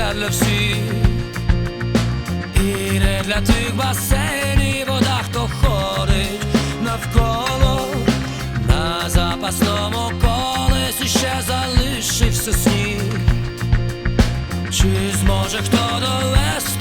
місця для всіх, і не для тих басейнів вода, хто ходить навколо, на запасному колесі ще залишився сніг, чи зможе хто довести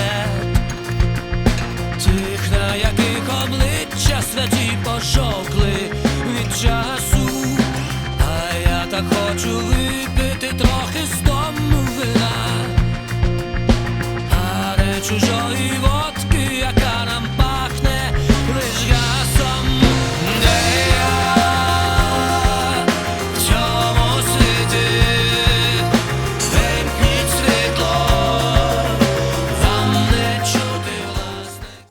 газет, тих, на яких обличчя святі пожовкли від часу, а я так хочу випити трохи